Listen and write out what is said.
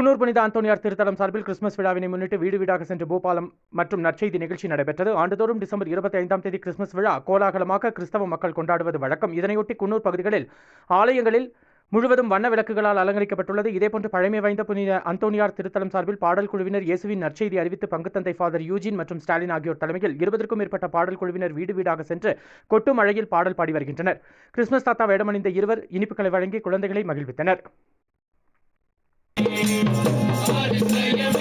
குன்னூர் புனித அந்தோனியார் திருத்தலம் சார்பில் கிறிஸ்துமஸ் விழாவினை முன்னிட்டு வீடு வீடாக சென்று பூபாலம் மற்றும் நற்செய்தி நிகழ்ச்சி நடைபெற்றது. ஆண்டுதோறும் டிசம்பர் இருபத்தி ஐந்தாம் தேதி கிறிஸ்துமஸ் விழா கோலாகலமாக கிறிஸ்தவ மக்கள் கொண்டாடுவது வழக்கம். இதனையொட்டி குன்னூர் பகுதிகளில் ஆலயங்களில் முழுவதும் வண்ண விளக்குகளால் அலங்கரிக்கப்பட்டுள்ளது. இதேபோன்று பழமை வாய்ந்த புனித அந்தோனியார் திருத்தலம் சார்பில் பாடல் குழுவினர் இயேசுவின் நற்செய்தி அறிவித்து பங்குத்தந்தை ஃபாதர் யூஜின் மற்றும் ஸ்டாலின் ஆகியோர் தலைமையில் இருபதற்கும் மேற்பட்ட பாடல் குழுவினர் வீடு வீடாக சென்று கொட்டும் மழையில் பாடல் பாடி வருகின்றனர். கிறிஸ்துமஸ் தாத்தா வேடமணிந்த இருவர் இனிப்புகளை வழங்கி குழந்தைகளை மகிழ்வித்தனர். Hare